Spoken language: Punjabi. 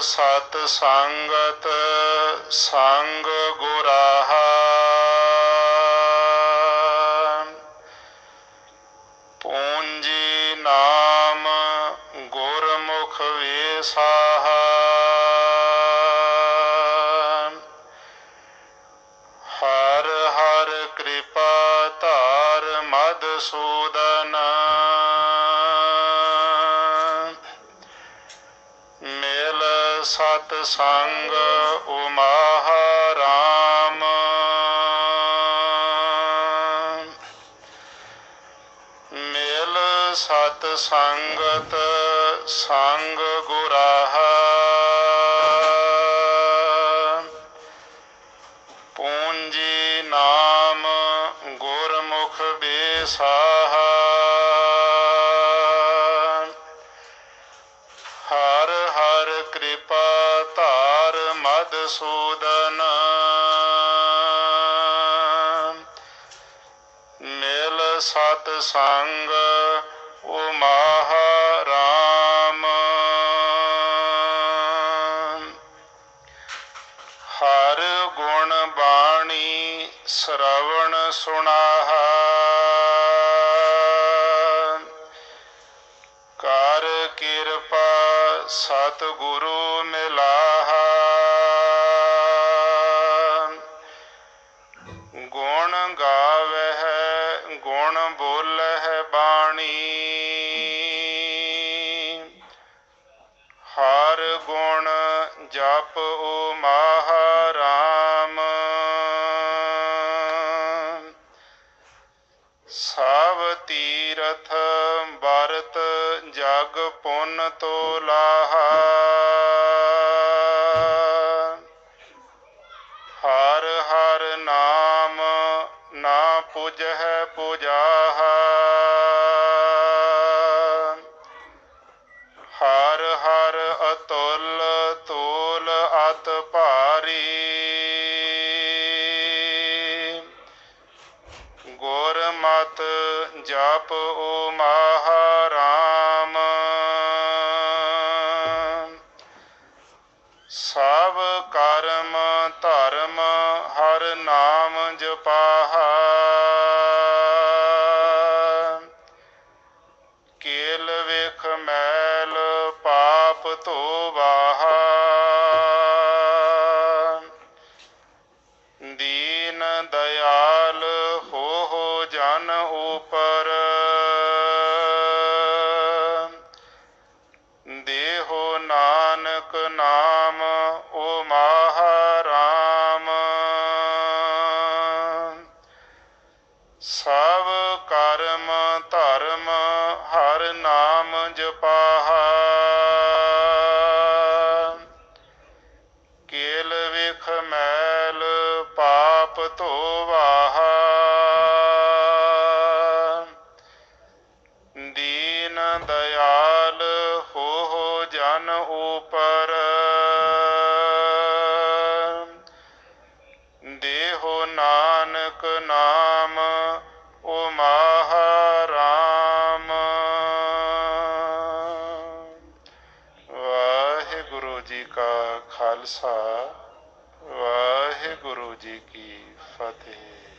ਸਤ ਸੰਗਤ ਸੰਗ ਗੁਰਾਹਾ। ਪੂੰਜੀ ਨਾਮ ਗੁਰਮੁਖ ਵੇਸਾਹਾ ਹਰ ਹਰ ਕਿਰਪਾ ਧਾਰ ਮਦਸੂਦਨ ਸਤ ਸੰਗ ਉਮਾਹ ਰਾਮ ਮੇਲ ਸਤ ਸੰਗਤ ਸੰਗ ਗੁਰਾਹਾ। ਪੂੰਜੀ ਨਾਮ ਗੁਰਮੁਖ ਬੇਸਾਹਾ। ਸੂਦਨ ਮਿਲ ਸਤ ਸੰਗ ਉਮਾਹ ਰਾਮ। ਹਰ ਗੁਣ ਬਾਣੀ ਸ਼ਰਵਣ ਸੁਣਾਹਾ। ਕਰ ਕਿਰਪਾ ਸਤ ਗੁਰੂ ਬਾਣੀ। ਹਰ ਗੁਣ ਜਪ ਓ ਮਹਾਰਾਮ। ਸਭ ਤੀਰਥ ਬਰਤ ਜਗ ਪੁੰਨ ਤੋਲਾਹਾ। ਹਰ ਹਰ ਨਾਮ ਨਾ ਪੁਜਹਿ ਪੁਜਾਹਾ। ਗੁਰ ਮਤ ਜਪ ਓ ਮਹਾਰਾਮ। ਸਭ ਨਾਨਕ ਨਾਮ, ਓ ਮਹਾਰਾਮ। ਸਭ ਕਰਮ, ਧਰਮ, ਹਰ ਨਾਮ ਜਪਾਹਾ। ਕੇਲ ਵਿਖ ਮੈਲ, ਪਾਪ ਧੋਵਾਹਾ। ਉਪਰ ਦੇਹੋ ਨਾਨਕ ਨਾਮ ਓ ਮਹਾਰਾਮ। ਵਾਹਿਗੁਰੂ ਜੀ ਕਾ ਖਾਲਸਾ ਵਾਹਿਗੁਰੂ ਜੀ ਕੀ ਫਤਿਹ।